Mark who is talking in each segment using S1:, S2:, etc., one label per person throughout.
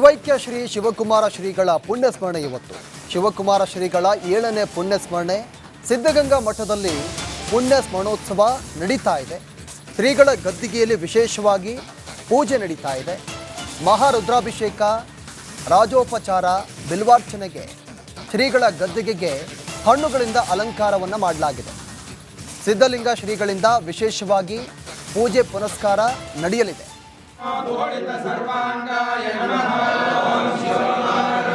S1: ಶಿವೈಕ್ಯ ಶ್ರೀ ಶಿವಕುಮಾರ ಶ್ರೀಗಳ ಪುಣ್ಯಸ್ಮರಣೆ ಇವತ್ತು. ಶಿವಕುಮಾರ ಶ್ರೀಗಳ ಏಳನೇ ಪುಣ್ಯಸ್ಮರಣೆ. ಸಿದ್ಧಗಂಗಾ ಮಠದಲ್ಲಿ ಪುಣ್ಯ ಸ್ಮರಣೋತ್ಸವ ನಡೀತಾ ಇದೆ. ಶ್ರೀಗಳ ಗದ್ದಿಗೆಯಲ್ಲಿ ವಿಶೇಷವಾಗಿ ಪೂಜೆ ನಡೀತಾ ಇದೆ. ಮಹಾರುದ್ರಾಭಿಷೇಕ, ರಾಜೋಪಚಾರ, ಬಿಲ್ವಾರ್ಚನೆಗೆ ಶ್ರೀಗಳ ಗದ್ದಿಗೆಗೆ ಹಣ್ಣುಗಳಿಂದ ಅಲಂಕಾರವನ್ನು ಮಾಡಲಾಗಿದೆ. ಸಿದ್ಧಲಿಂಗ ಶ್ರೀಗಳಿಂದ ವಿಶೇಷವಾಗಿ ಪೂಜೆ ಪುನಸ್ಕಾರ ನಡೆಯಲಿದೆ.
S2: सर्वाङ्गाय नमः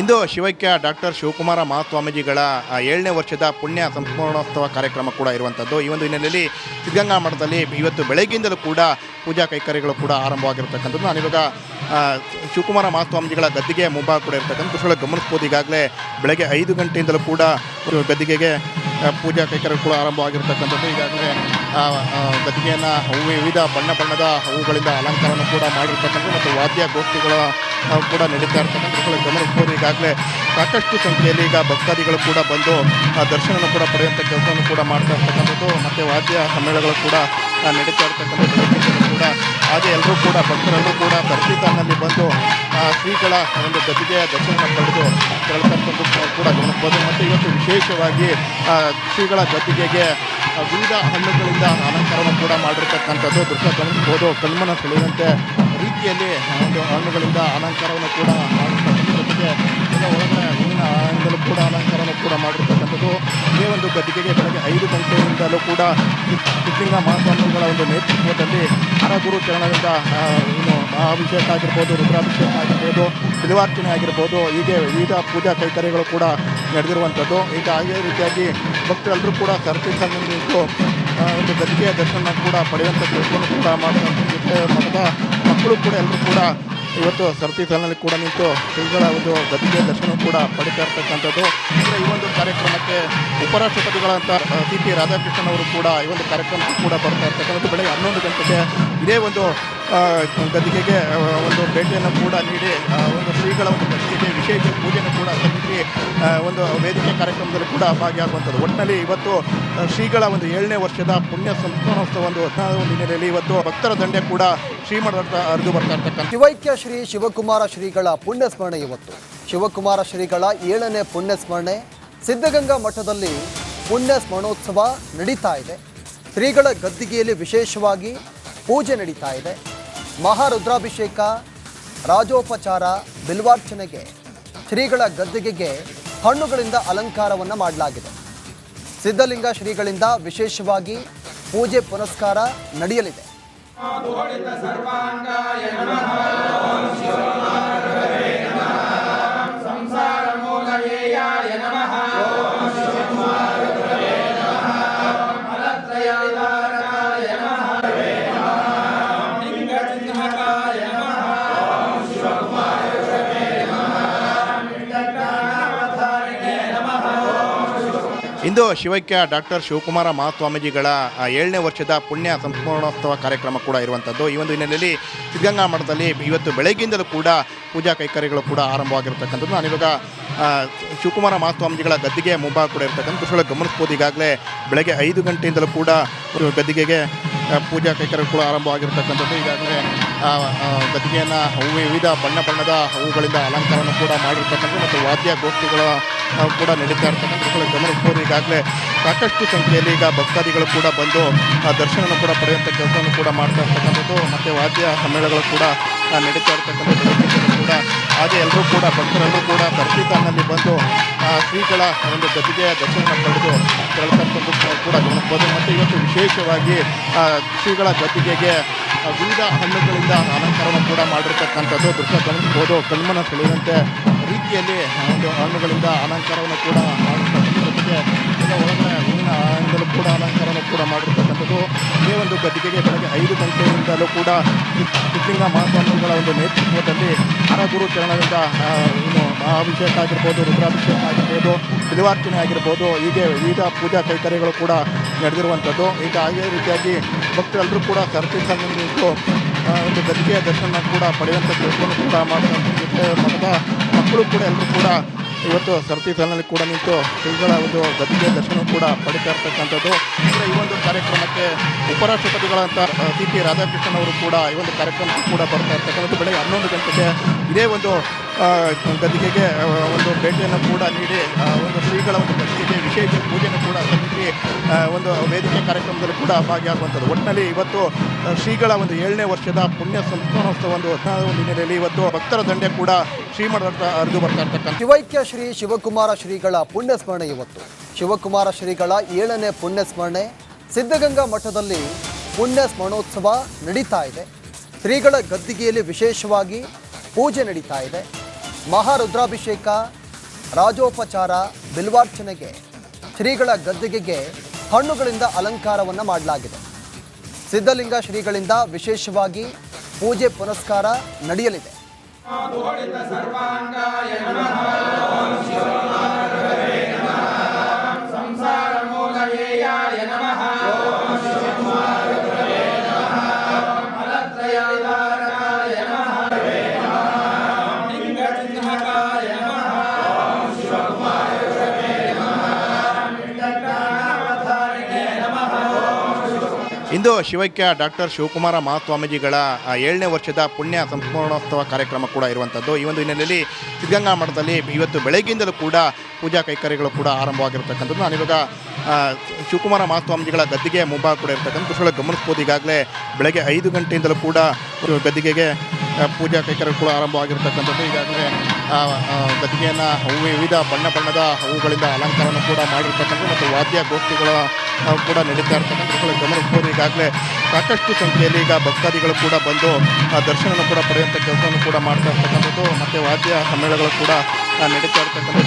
S2: ಇಂದು ಶಿವೈಕ್ಯ ಡಾಕ್ಟರ್ ಶಿವಕುಮಾರ ಮಹಾಸ್ವಾಮೀಜಿಗಳ ಏಳನೇ ವರ್ಷದ ಪುಣ್ಯ ಸಂಸ್ಮರಣೋತ್ಸವ ಕಾರ್ಯಕ್ರಮ ಕೂಡ ಇರುವಂಥದ್ದು ಈ ಒಂದು ಹಿನ್ನೆಲೆಯಲ್ಲಿ ಸಿದ್ಧಗಂಗಾ ಮಠದಲ್ಲಿ ಇವತ್ತು ಬೆಳಗ್ಗೆಯಿಂದಲೂ ಕೂಡ ಪೂಜಾ ಕೈಕರ್ಯಗಳು ಕೂಡ ಆರಂಭವಾಗಿರ್ತಕ್ಕಂಥದ್ದು. ನಾನು ಇವಾಗ ಶಿವಕುಮಾರ ಮಹಾಸ್ವಾಮೀಜಿಗಳ ಗದ್ದಿಗೆ ಮುಂಭಾಗ ಕೂಡ ಇರ್ತಕ್ಕಂಥ ಕುಶಲ ಗಮನಿಸ್ಬೋದು. ಈಗಾಗಲೇ ಬೆಳಗ್ಗೆ ಐದು ಗಂಟೆಯಿಂದಲೂ ಕೂಡ ಗದ್ದಿಗೆಗೆ ಪೂಜಾ ಕೈಕರ್ಯಗಳು ಕೂಡ ಆರಂಭವಾಗಿರ್ತಕ್ಕಂಥದ್ದು. ಈಗಾಗಲೇ ಗದ್ದಿಗೆಯನ್ನು ವಿವಿಧ ಬಣ್ಣ ಬಣ್ಣದ ಹೂಗಳಿಂದ ಅಲಂಕಾರವನ್ನು ಕೂಡ ಮಾಡಿರ್ತಕ್ಕಂಥದ್ದು. ಮತ್ತು ವಾದ್ಯ ಗೋಷ್ಠಿಗಳ ಕೂಡ ನಡೀತಾ ಇರ್ತಕ್ಕಂಥ ದೃಶ್ಯಗಳು ಗಮನಿಸ್ಬೋದು. ಈಗಾಗಲೇ ಸಾಕಷ್ಟು ಸಂಖ್ಯೆಯಲ್ಲಿ ಈಗ ಭಕ್ತಾದಿಗಳು ಕೂಡ ಬಂದು ಆ, ದರ್ಶನವನ್ನು ಕೂಡ ಪಡೆಯುವಂಥ ಕೆಲಸವನ್ನು ಕೂಡ ಮಾಡ್ತಾ ಇರ್ತಕ್ಕಂಥದ್ದು. ಮತ್ತು ವಾದ್ಯ ಸಮ್ಮೇಳನಗಳು ಕೂಡ ನಡೀತಾ ಇರ್ತಕ್ಕಂಥದ್ದು ಕೂಡ ಹಾಗೆ ಎಲ್ಲರೂ ಕೂಡ ಭಕ್ತರೆಲ್ಲರೂ ಕೂಡ ಬರ್ತಿದ್ದಾನಲ್ಲಿ ಬಂದು ಆ, ಶ್ರೀಗಳ ಒಂದು ಗದ್ದಿಗೆಯ ದರ್ಶನ ಪಡೆದು ಕೇಳ್ತಕ್ಕಂಥದ್ದು ಕೂಡ ಗಮನಿಸ್ಬೋದು. ಮತ್ತು ಇವತ್ತು ವಿಶೇಷವಾಗಿ ಶ್ರೀಗಳ ಗದ್ದಿಗೆಗೆ ವಿವಿಧ ಹಣ್ಣುಗಳಿಂದ ಅಲಂಕಾರವನ್ನು ಕೂಡ ಮಾಡಿರ್ತಕ್ಕಂಥದ್ದು. ದೃಶ್ಯ ಗಮನಿಸ್ಬೋದು ಕಣ್ಮನ ಸೆಳೆಯುವಂತೆ ರೀತಿಯಲ್ಲಿ ಒಂದು ಹಣ್ಣುಗಳಿಂದ ಅಲಂಕಾರವನ್ನು ಕೂಡ ಮಾಡಿರ್ತಕ್ಕಂಥದ್ದು. ಹೂವಿನ ಕೂಡ ಅಲಂಕಾರವನ್ನು ಕೂಡ ಮಾಡಿರ್ತಕ್ಕಂಥದ್ದು. ಈ ಒಂದು ಗದ್ದಿಗೆಗೆ ಬೆಳಗ್ಗೆ ಐದು ಗಂಟೆಯಿಂದಲೂ ಕೂಡ ಸಿದ್ಧಲಿಂಗ ಮಹಾಸ್ವಾಮಿಗಳ ಒಂದು ನೇತೃತ್ವದಲ್ಲಿ ಹರಗುರು ಚರಣದಿಂದ ಮಹಾಭಿಷೇಕ ಆಗಿರ್ಬೋದು ರುದ್ರಾಭಿಷೇಕ ಆಗಿರ್ಬೋದು ಬಿಲ್ವಾರ್ಚನೆ ಆಗಿರ್ಬೋದು ಹೀಗೆ ವಿವಿಧ ಪೂಜಾ ಕೈಕರ್ಯಗಳು ಕೂಡ ನಡೆದಿರುವಂಥದ್ದು. ಈಗ ಅದೇ ರೀತಿಯಾಗಿ ಭಕ್ತರೆಲ್ಲರೂ ಕೂಡ ಆ, ಒಂದು ಗದ್ದಿಗೆಯ ದರ್ಶನ ಕೂಡ ಪಡೆಯುವಂಥ ಕೆಲಸವನ್ನು ಕೂಡ ಮಾಡುವಂಥ ಮಠದ ಮಕ್ಕಳು ಕೂಡ ಎಲ್ಲರೂ ಕೂಡ ಇವತ್ತು ಸರತಿ ಸಾಲಿನಲ್ಲಿ ಕೂಡ ನಿಂತು ಶ್ರೀಗಳ ಒಂದು ಗದ್ದಿಗೆ ದರ್ಶನ ಕೂಡ ಪಡಿತಾ ಇರ್ತಕ್ಕಂಥದ್ದು. ಅಂದರೆ ಈ ಒಂದು ಕಾರ್ಯಕ್ರಮಕ್ಕೆ ಉಪರಾಷ್ಟ್ರಪತಿಗಳಂತ ಸಿ ಪಿ ರಾಧಾಕೃಷ್ಣನ್ ಅವರು ಕೂಡ ಈ ಒಂದು ಕಾರ್ಯಕ್ರಮಕ್ಕೆ ಕೂಡ ಬರ್ತಾ ಇರ್ತಕ್ಕಂಥದ್ದು. ಬೆಳಗ್ಗೆ ಹನ್ನೊಂದು ಗಂಟೆಗೆ ಇದೇ ಒಂದು ಗದ್ದಿಗೆಗೆ ಒಂದು ಭೇಟಿಯನ್ನು ಕೂಡ ನೀಡಿ ಒಂದು ಶ್ರೀಗಳ ಒಂದು ಗದ್ದಿಗೆಗೆ ವಿಶೇಷ ಪೂಜೆಯನ್ನು ಕೂಡ ಸಲ್ಲಿಸಿ ಒಂದು ವೇದಿಕೆ ಕಾರ್ಯಕ್ರಮದಲ್ಲಿ ಕೂಡ ಭಾಗಿಯಾಗುವಂಥದ್ದು. ಒಟ್ಟಿನಲ್ಲಿ ಇವತ್ತು ಶ್ರೀಗಳ ಒಂದು ಏಳನೇ ವರ್ಷದ ಪುಣ್ಯ ಸಂಸ್ಕರಣೋತ್ಸವ ಒಂದು ಹಿನ್ನೆಲೆಯಲ್ಲಿ ಇವತ್ತು ಭಕ್ತರ ದಂಡೆ ಕೂಡ ಶ್ರೀಮಠದ ಹರಿದು ಬರ್ತಾ ಇರ್ತಕ್ಕಂಥ
S1: ಶಿವೈಕ್ಯ ಶ್ರೀ ಶಿವಕುಮಾರ ಶ್ರೀಗಳ ಪುಣ್ಯ ಸ್ಮರಣೆ ಇವತ್ತು. ಶಿವಕುಮಾರ ಶ್ರೀಗಳ ಏಳನೇ ಪುಣ್ಯ ಸ್ಮರಣೆ ಸಿದ್ಧಗಂಗಾ ಮಠದಲ್ಲಿ ಪುಣ್ಯ ಸ್ಮರಣೋತ್ಸವ ನಡೀತಾ ಇದೆ. ಶ್ರೀಗಳ ಗದ್ದಿಗೆಯಲ್ಲಿ ವಿಶೇಷವಾಗಿ ಪೂಜೆ ನಡೀತಾ ಇದೆ. ಮಹಾರುದ್ರಾಭಿಷೇಕ, ರಾಜೋಪಚಾರ, ಬಿಲ್ವಾರ್ಚನೆಗೆ ಶ್ರೀಗಳ ಗದ್ದಿಗೆಗೆ ಹಣ್ಣುಗಳಿಂದ ಅಲಂಕಾರವನ್ನು ಮಾಡಲಾಗಿದೆ. ಸಿದ್ಧಲಿಂಗ ಶ್ರೀಗಳಿಂದ ವಿಶೇಷವಾಗಿ ಪೂಜೆ ಪುನಸ್ಕಾರ ನಡೆಯಲಿದೆ.
S2: ಇಂದು ಶಿವೈಕ್ಯ ಡಾಕ್ಟರ್ ಶಿವಕುಮಾರ ಮಹಾಸ್ವಾಮೀಜಿಗಳ ಏಳನೇ ವರ್ಷದ ಪುಣ್ಯ ಸಂಸ್ಮರಣೋತ್ಸವ ಕಾರ್ಯಕ್ರಮ ಕೂಡ ಇರುವಂಥದ್ದು ಈ ಒಂದು ಹಿನ್ನೆಲೆಯಲ್ಲಿ ಸಿದ್ಧಗಂಗಾ ಮಠದಲ್ಲಿ ಇವತ್ತು ಬೆಳಗ್ಗೆಯಿಂದಲೂ ಕೂಡ ಪೂಜಾ ಕೈಕರ್ಯಗಳು ಕೂಡ ಆರಂಭವಾಗಿರ್ತಕ್ಕಂಥದ್ದು. ನಾನು ಇವಾಗ ಶಿವಕುಮಾರ ಮಹಾಸ್ವಾಮೀಜಿಗಳ ಗದ್ದಿಗೆ ಮುಂಭಾಗ ಕೂಡ ಇರ್ತಕ್ಕಂಥ ಕುಶಲ ಗಮನಿಸ್ಬೋದು ಈಗಾಗಲೇ ಬೆಳಗ್ಗೆ ಐದು ಗಂಟೆಯಿಂದಲೂ ಕೂಡ ಗದ್ದಿಗೆಗೆ ಪೂಜಾ ಕೈಕರ್ಯಗಳು ಕೂಡ ಆರಂಭವಾಗಿರ್ತಕ್ಕಂಥದ್ದು. ಈಗಾಗಲೇ ಗದ್ದಿಗೆಯನ್ನು ವಿವಿಧ ಬಣ್ಣ ಬಣ್ಣದ ಹೂಗಳಿಂದ ಅಲಂಕಾರವನ್ನು ಕೂಡ ಮಾಡಿರ್ತಕ್ಕಂಥದ್ದು. ಮತ್ತು ವಾದ್ಯ ಗೋಷ್ಠಿಗಳ ಕೂಡ ನಡೀತಾ ಇರ್ತಕ್ಕಂಥ ಗಮನಕ್ಕೆ ಈಗಾಗಲೇ ಸಾಕಷ್ಟು ಸಂಖ್ಯೆಯಲ್ಲಿ ಈಗ ಭಕ್ತಾದಿಗಳು ಕೂಡ ಬಂದು ಆ, ದರ್ಶನವನ್ನು ಕೂಡ ಪಡೆಯುವಂಥ ಕೆಲಸವನ್ನು ಕೂಡ ಮಾಡ್ತಾ ಇರ್ತಕ್ಕಂಥದ್ದು. ಮತ್ತು ವಾದ್ಯ ಸಮ್ಮೇಳನಗಳು ಕೂಡ ನಡೀತಾ ಇರ್ತಕ್ಕಂಥದ್ದು ಕೂಡ ಹಾಗೆ ಎಲ್ಲರೂ ಕೂಡ ಭಕ್ತರೆಲ್ಲರೂ ಕೂಡ ಬರ್ತಿದ್ದಾನಲ್ಲಿ ಬಂದು ಆ, ಶ್ರೀಗಳ ಒಂದು ಗದ್ದಿಗೆಯ ದರ್ಶನ ಪಡೆದು ತೆರಳತಕ್ಕಂಥದ್ದು ಕೂಡ ಗಮನಿಸ್ಬೋದು. ಮತ್ತು ಇವತ್ತು ವಿಶೇಷವಾಗಿ ಶ್ರೀಗಳ ಗದ್ದಿಗೆಗೆ ಆ, ವಿವಿಧ ಹಣ್ಣುಗಳಿಂದ ಅಲಂಕಾರವನ್ನು ಕೂಡ ಮಾಡಿರ್ತಕ್ಕಂಥದ್ದು. ದೃಶ್ಯ ಗಮನಿಸಬಹುದು. ಕಣ್ಮನ ಸೆಳೆಯುವಂತೆ ರೀತಿಯಲ್ಲಿ ಒಂದು ಹಣ್ಣುಗಳಿಂದ ಅಲಂಕಾರವನ್ನು ಕೂಡ ಮಾಡಿರ್ತಕ್ಕಂಥದ್ದು. ಜೊತೆಗೆ ಒಳಗಡೆ ಹೂವಿನ ಹಣ್ಣುಗಳು ಕೂಡ ಅಲಂಕಾರವನ್ನು ಕೂಡ ಮಾಡಿರ್ತಕ್ಕಂಥದ್ದು. ಈ ಒಂದು ಗದ್ದಿಗೆಗೆ ಬೆಳಗ್ಗೆ ಐದು ಗಂಟೆಯಿಂದಲೂ ಕೂಡ ಸಿದ್ಧಲಿಂಗ ಮಹಾಸ್ವಾಮಿಗಳ ಒಂದು ನೇತೃತ್ವದಲ್ಲಿ ಹರಗುರು ಚರಣದಿಂದ ಏನು ಮಹಾಭಿಷೇಕ ಆಗಿರ್ಬೋದು, ರುದ್ರಾಭಿಷೇಕ ಆಗಿರ್ಬೋದು, ಬಿಲ್ವಾರ್ಚನೆ ಆಗಿರ್ಬೋದು, ಹೀಗೆ ವಿವಿಧ ಪೂಜಾ ಕೈಕರ್ಯಗಳು ಕೂಡ ನಡೆದಿರುವಂಥದ್ದು. ಈಗ ಅದೇ ರೀತಿಯಾಗಿ ಭಕ್ತರೆಲ್ಲರೂ ಕೂಡ ನಿಂತು ಆ, ಒಂದು ಗದ್ದಿಗೆಯ ದರ್ಶನ ಕೂಡ ಪಡೆಯುವಂಥ ಕೆಲಸವನ್ನು ಕೂಡ ಜೊತೆ ಮಕ್ಕಳು ಕೂಡ ಎಲ್ಲರೂ ಕೂಡ ಇವತ್ತು ಸರತಿ ಸಾಲಿನಲ್ಲಿ ಕೂಡ ನಿಂತು ಶ್ರೀಗಳ ಒಂದು ಗದ್ದಿಗೆಯ ದರ್ಶನ ಕೂಡ ಪಡಿತಾ ಇರ್ತಕ್ಕಂಥದ್ದು. ಅಂದರೆ ಈ ಒಂದು ಕಾರ್ಯಕ್ರಮಕ್ಕೆ ಉಪರಾಷ್ಟ್ರಪತಿಗಳಂತ ಸಿ ಪಿ ರಾಧಾಕೃಷ್ಣನ್ ಅವರು ಕೂಡ ಈ ಒಂದು ಕಾರ್ಯಕ್ರಮಕ್ಕೆ ಕೂಡ ಬರ್ತಾ ಇರ್ತಕ್ಕಂಥದ್ದು. ಬೆಳಗ್ಗೆ ಹನ್ನೊಂದು ಗಂಟೆಗೆ ಇದೇ ಒಂದು ಗದ್ದಿಗೆಗೆ ಒಂದು ಭೇಟಿಯನ್ನು ಕೂಡ ನೀಡಿ ಒಂದು ಶ್ರೀಗಳ ಒಂದು ಗದ್ದಿಗೆಗೆ ವಿಶೇಷ ಪೂಜೆಯನ್ನು ಕೂಡ ಸಲ್ಲಿಸಿ ಒಂದು ವೇದಿಕೆ ಕಾರ್ಯಕ್ರಮದಲ್ಲಿ ಕೂಡ ಭಾಗಿಯಾಗುವಂಥದ್ದು. ಒಟ್ಟಿನಲ್ಲಿ ಇವತ್ತು ಶ್ರೀಗಳ ಒಂದು ಏಳನೇ ವರ್ಷದ ಪುಣ್ಯ ಸಂಸ್ಥಾನೋತ್ಸವ ಒಂದು ಒಂದು ಹಿನ್ನೆಲೆಯಲ್ಲಿ ಇವತ್ತು ಭಕ್ತರ ದಂಡೆ ಕೂಡ ಶ್ರೀಮಠ ಹರಿದು ಬರ್ತಾ ಇರ್ತಕ್ಕಂಥ
S1: ಶಿವೈಕ್ಯ ಶ್ರೀ ಶಿವಕುಮಾರ ಶ್ರೀಗಳ ಪುಣ್ಯ ಸ್ಮರಣೆ ಇವತ್ತು. ಶಿವಕುಮಾರ ಶ್ರೀಗಳ ಏಳನೇ ಪುಣ್ಯ ಸ್ಮರಣೆ ಸಿದ್ಧಗಂಗಾ ಮಠದಲ್ಲಿ ಪುಣ್ಯ ಸ್ಮರಣೋತ್ಸವ ನಡೀತಾ ಇದೆ. ಶ್ರೀಗಳ ಗದ್ದಿಗೆಯಲ್ಲಿ ವಿಶೇಷವಾಗಿ ಪೂಜೆ ನಡೀತಾ ಇದೆ. ಮಹಾರುದ್ರಾಭಿಷೇಕ ರಾಜೋಪಚಾರ ಬಿಲ್ವಾರ್ಚನೆಗೆ ಶ್ರೀಗಳ ಗದ್ದಿಗೆಗೆ ಹಣ್ಣುಗಳಿಂದ ಅಲಂಕಾರವನ್ನು ಮಾಡಲಾಗಿದೆ. ಸಿದ್ಧಲಿಂಗ ಶ್ರೀಗಳಿಂದ ವಿಶೇಷವಾಗಿ ಪೂಜೆ ಪುನಸ್ಕಾರ ನಡೆಯಲಿದೆ.
S2: ಇಂದು ಶಿವೈಕ್ಯ ಡಾಕ್ಟರ್ ಶಿವಕುಮಾರ ಮಹಾಸ್ವಾಮೀಜಿಗಳ ಏಳನೇ ವರ್ಷದ ಪುಣ್ಯ ಸಂಸ್ಮರಣೋತ್ಸವ ಕಾರ್ಯಕ್ರಮ ಕೂಡ ಇರುವಂಥದ್ದು ಈ ಒಂದು ಹಿನ್ನೆಲೆಯಲ್ಲಿ ಸಿದ್ಧಗಂಗಾ ಮಠದಲ್ಲಿ ಇವತ್ತು ಬೆಳಗ್ಗೆಯಿಂದಲೂ ಕೂಡ ಪೂಜಾ ಕೈಕರ್ಯಗಳು ಕೂಡ ಆರಂಭವಾಗಿರ್ತಕ್ಕಂಥದ್ದು. ನಾನು ಇವಾಗ ಶಿವಕುಮಾರ ಮಹಾಸ್ವಾಮೀಜಿಗಳ ಗದ್ದಿಗೆ ಮುಂಭಾಗ ಕೂಡ ಇರ್ತಕ್ಕಂಥ ದೃಶ್ಯಗಳು ಗಮನಿಸ್ಬೋದು ಈಗಾಗಲೇ ಬೆಳಗ್ಗೆ ಐದು ಗಂಟೆಯಿಂದಲೂ ಕೂಡ ಗದ್ದಿಗೆಗೆ ಪೂಜಾ ಕೈಕಾರ್ಯಗಳು ಕೂಡ ಆರಂಭವಾಗಿರ್ತಕ್ಕಂಥದ್ದು. ಈಗಾಗಲೇ ಗದ್ದಿಗೆಯನ್ನು ವಿವಿಧ ಬಣ್ಣ ಬಣ್ಣದ ಹೂಗಳಿಂದ ಅಲಂಕಾರವನ್ನು ಕೂಡ ಮಾಡಿರ್ತಕ್ಕಂಥ ಮತ್ತು ವಾದ್ಯ ಗೋಷ್ಠಿಗಳ ಕೂಡ ನಡೀತಾ ಇರ್ತಕ್ಕಂಥ ಗಮನಿಸ್ಬೋದು ಈಗಾಗಲೇ ಸಾಕಷ್ಟು ಸಂಖ್ಯೆಯಲ್ಲಿ ಈಗ ಭಕ್ತಾದಿಗಳು ಕೂಡ ಬಂದು ಆ, ದರ್ಶನವನ್ನು ಕೂಡ ಪಡೆಯುವಂಥ ಕೆಲಸವನ್ನು ಕೂಡ ಮಾಡ್ತಾ ಇರ್ತಕ್ಕಂಥದ್ದು. ಮತ್ತು ವಾದ್ಯ ಸಮ್ಮೇಳನಗಳು ಕೂಡ ನಡೀತಾ ಇರ್ತಕ್ಕಂಥ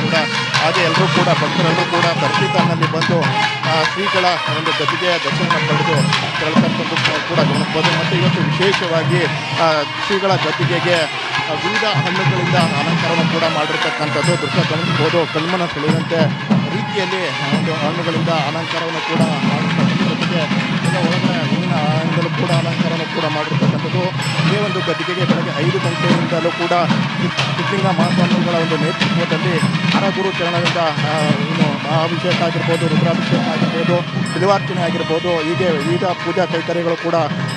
S2: ಕೂಡ. ಹಾಗೆ ಎಲ್ಲರೂ ಕೂಡ ಭಕ್ತರೆಲ್ಲರೂ ಕೂಡ ದರ್ಶಿತಾನಲ್ಲಿ ಬಂದು ಆ, ಶ್ರೀಗಳ ಒಂದು ಗದ್ದಿಗೆಯ ದರ್ಶನ ಪಡೆದು ತೆರಳತಕ್ಕಂಥದ್ದು ಕೂಡ ಗಮನಿಸ್ಬೋದು ಮತ್ತು ಇವತ್ತು ವಿಶೇಷವಾಗಿ ಶ್ರೀಗಳ ಗದ್ದಿಗೆಗೆ ವಿವಿಧ ಹಣ್ಣುಗಳಿಂದ ಅಲಂಕಾರವನ್ನು ಕೂಡ ಮಾಡಿರ್ತಕ್ಕಂಥದ್ದು. ದೃಶ್ಯ ಗಮನಿಸ್ಬೋದು ಕಣ್ಮನ ಸೆಳೆಯುವಂತೆ ರೀತಿಯಲ್ಲಿ ಒಂದು ಹಣ್ಣುಗಳಿಂದ ಅಲಂಕಾರವನ್ನು ಕೂಡ ಮಾಡಿರ್ತಕ್ಕಂಥ ಜೊತೆಗೆ ಒಳಗಡೆ ಹೂವಿನ ಕೂಡ ಅಲಂಕಾರವನ್ನು ಕೂಡ ಮಾಡಿರ್ತಕ್ಕಂಥದ್ದು. ಈ ಒಂದು ಗದ್ದಿಗೆಗೆ ಬೆಳಗ್ಗೆ ಐದು ಗಂಟೆಯಿಂದಲೂ ಕೂಡ ಸಿದ್ಧಲಿಂಗ ಮಹಾಸ್ವಾಮಿಗಳ ಒಂದು ನೇತೃತ್ವದಲ್ಲಿ ಹರಗುರು ಚರಣದಿಂದ ಏನು ಮಹಾಭಿಷೇಕ ಆಗಿರ್ಬೋದು, ರುದ್ರಾಭಿಷೇಕ ಆಗಿರ್ಬೋದು ತಿಳುವಾರ್ಚನೆ ಆಗಿರ್ಬೋದು, ಹೀಗೆ ವಿವಿಧ ಪೂಜಾ ಕೈಕರ್ಯಗಳು ಕೂಡ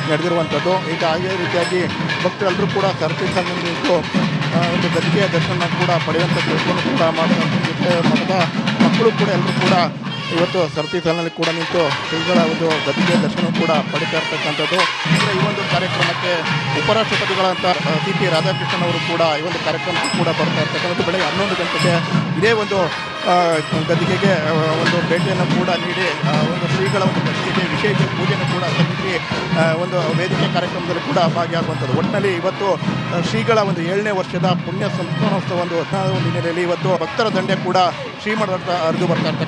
S2: ನಡೆದಿರುವಂಥದ್ದು. ಈಗ ಅದೇ ರೀತಿಯಾಗಿ ಭಕ್ತರೆಲ್ಲರೂ ಕೂಡ ಸಾಲಿನಲ್ಲಿ ನಿಂತು ಒಂದು ಗದ್ದಿಗೆಯ ದರ್ಶನ ಕೂಡ ಪಡೆಯುವಂಥ ಕೆಲಸವನ್ನು ಕೂಡ ಮಾಡುವಂಥ ಮಠದ ಮಕ್ಕಳು ಕೂಡ ಎಲ್ಲರೂ ಕೂಡ ಇವತ್ತು ಸರತಿ ಸಾಲಿನಲ್ಲಿ ಕೂಡ ನಿಂತು ಶ್ರೀಗಳ ಒಂದು ಗದ್ದಿಗೆ ದರ್ಶನ ಕೂಡ ಪಡಿತಾ ಇರ್ತಕ್ಕಂಥದ್ದು ಈ ಒಂದು ಕಾರ್ಯಕ್ರಮಕ್ಕೆ ಉಪರಾಷ್ಟ್ರಪತಿಗಳಂತ ಸಿ ಪಿ ರಾಧಾಕೃಷ್ಣನ್ ಅವರು ಕೂಡ ಈ ಒಂದು ಕಾರ್ಯಕ್ರಮಕ್ಕೆ ಕೂಡ ಬರ್ತಾ ಇರ್ತಕ್ಕಂಥದ್ದು. ಬೆಳಗ್ಗೆ ಹನ್ನೊಂದು ಗಂಟೆಗೆ ಇದೇ ಒಂದು ಗದ್ದಿಗೆಗೆ ಒಂದು ಭೇಟಿಯನ್ನು ಕೂಡ ನೀಡಿ ಒಂದು ಶ್ರೀಗಳ ಒಂದು ಗದ್ದಿಗೆಗೆ ವಿಶೇಷ ಪೂಜೆಯನ್ನು ಕೂಡ ಸಲ್ಲಿಸಿ ಒಂದು ವೇದಿಕೆ ಕಾರ್ಯಕ್ರಮದಲ್ಲಿ ಕೂಡ ಭಾಗಿಯಾಗುವಂಥದ್ದು. ಒಟ್ಟಿನಲ್ಲಿ ಇವತ್ತು ಶ್ರೀಗಳ ಒಂದು ಏಳನೇ ವರ್ಷದ ಪುಣ್ಯ ಸಂಸ್ಮರಣೋತ್ಸವ ಒಂದು ಹದಿನಾರು ಹಿನ್ನೆಲೆಯಲ್ಲಿ ಇವತ್ತು ಭಕ್ತರ ದಂಡೆ ಕೂಡ ಶ್ರೀಮಠ ಹತ್ರ ಹರಿದು ಬರ್ತಾ ಇರ್ತಕ್ಕಂಥ